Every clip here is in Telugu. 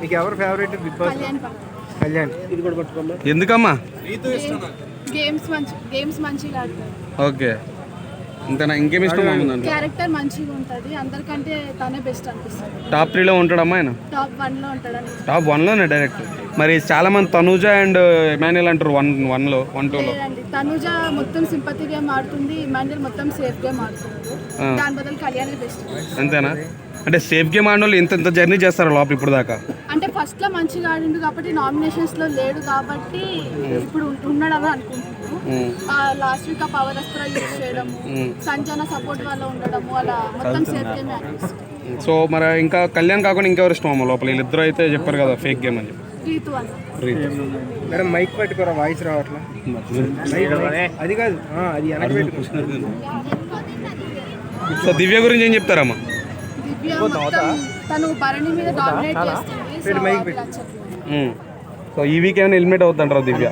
మీకు ఎవరు ఫేవరెట్ బిగ్ బాస్ కళ్యాణ్. ఇది కూడా పట్టుకోమ్మా. ఎందుకమ్మా? గేమ్స్ మంచి గేమ్స్ మంచిగా ఆడతారు. ఓకే. అంతేనా ఇంకేం ఇష్టం ఉందండి? క్యారెక్టర్ మంచిగా ఉంటుంది. అందరికంటే తనే బెస్ట్ అనిపిస్తుంది. టాప్ త్రీలో ఉంటాడమ్మా ఆయన? టాప్ వన్లో ఉంటాడని. టాప్ వన్లోనే డైరెక్ట్ మరి చాలా మంది తనూజ అండ్ ఇమాన్యుల్ అంటారు వన్ వన్లో వన్ టూలో లేదండి. తనుజ మొత్తం సింపతి గేమ్ ఆడుతుంది ఇమాన్యుల్ మొత్తం సేఫ్ గేమ్ ఆడుతున్నారు దాని బదులు కళ్యాణ్ బెస్ట్ అంతేనా? అంటే సేఫ్ గేమ్ ఆడిన వాళ్ళు ఇంత ఇంత జర్నీ చేస్తారు లోపల ఇప్పుడు దాకా? అంటే ఫస్ట్లో మంచిగా ఆడిండు కాబట్టి నామినేషన్స్లో లేడు కాబట్టి ఇప్పుడు ఉన్నాడని అనుకుంటున్నాను. ఉమ్. లాస్ట్ వీక్ ఆ పవర్ అస్త్ర యూజ్ చేయడము సంజన సపోర్ట్ వల్ల ఉండడము అలా మొత్తం సేఫ్ గేమ్ సో మరి ఇంకా కళ్యాణ్ కాకుండా ఇంకెవరు ఇష్టం అమ్మ లోపల? వీళ్ళిద్దరు అయితే చెప్పారు కదా ఫేక్ గేమ్ అని చెప్పి. రీతు అన్న. రీతి. మేడం మైక్ పెట్టుకోరా వాయిస్ రావట్లా. అది కాదు. ఆ, అది వెనక సో దివ్య గురించి ఏం చెప్తారమ్మా? తను భరణి మీద డామినేట్ చేస్తుంది. సో ఈ వీక్ ఏమైనా ఎలిమినేట్ అవుతుంటారు దివ్య?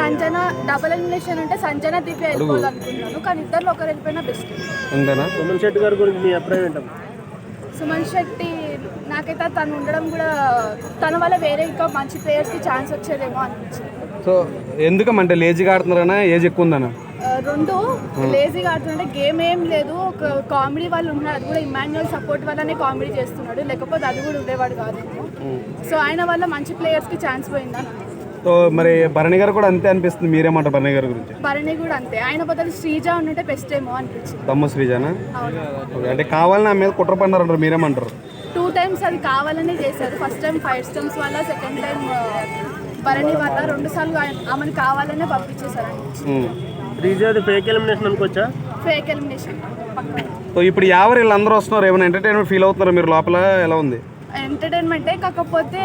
సంజన డబుల్ ఎలిమినేషన్ అంటే సంజన దివ్య వెళ్ళిపోవాలనుకుంటున్నాను. కానీ ఇద్దరు ఒకరు వెళ్ళిపోయినా బెస్ట్ అంతేనా సుమన్ శెట్టి గారి గురించి మీ అభిప్రాయం ఏంటమ్మా? సుమన్ శెట్టి నాకైతే తను ఉండడం కూడా తన వల్ల వేరే ఇంకా మంచి ప్లేయర్స్కి ఛాన్స్ వచ్చేదేమో అనిపించింది. సో ఎందుకమ్మంటే లేజీగా ఆడుతున్నారనా? ఏజ్ ఎక్కువ ఉందనా? రెండు లేజీగా ఆడుతుంటే గేమ్ ఏం లేదు. ఒక కామెడీ వాళ్ళు ఉన్నారు అది కూడా ఇమాన్యువల్ సపోర్ట్ వల్లనే కామెడీ చేస్తున్నాడు. లేకపోతే అది కూడా ఉండేవాడు కాదేమో సో ఆయన వల్ల మంచి ప్లేయర్స్కి ఛాన్స్ పోయిందని సో మరి భరణి గారు కూడా అంతే అనిపిస్తుంది. మీరేమంటారు భరణి గారి గురించి? భరణి కూడా అంతే. ఆయన బదులు శ్రీజ ఉంటే బెస్ట్ ఏమో అనిపించింది. దమ్ము శ్రీజానా. అంటే కావాలని నా మీద కుట్ర పడినారంటారు మీరేమంటారు? టూ టైమ్స్ అది కావాలనే చేశారు. ఫస్ట్ టైం ఫైవ్ స్టమ్స్ వల్ల సెకండ్ టైం భరణి వల్ల రెండు సార్లు ఆమెను కావాలనే పంపించేశారు. ఉమ్. శ్రీజాది ఫేక్ ఎలిమినేషన్ అనుకోవచ్చా? ఫేక్ ఎలిమినేషన్ పక్క సో ఇప్పుడు ఎవరు వీళ్ళందరూ వస్తున్నారు. ఏమైనా ఎంటర్టైన్మెంట్ ఫీల్ అవుతున్నారు మీరు లోపల? ఎలా ఉంది? ఎంటర్టైన్మెంటే కాకపోతే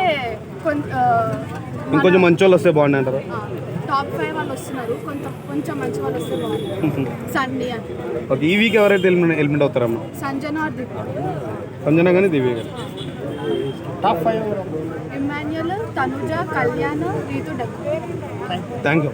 కొంచెం ఇంకొంచెం మంచి వాళ్ళు వస్తే బాగుంది అంటారు. టాప్ ఫైవ్ వాళ్ళు వస్తున్నారు. కొంచెం కొంచెం మంచి వాళ్ళు వస్తే సన్నీ అని. ఓకే ఈ వీక్ ఎవరైతే ఎలిమినేట్ ఎలిమినేట్ అవుతారమ్మా? సంజన ఆర్ దివ్య సంజన కానీ Divya garu top five Emmanuel Tanuja Kalyan Ritu డబ్బు. Thank you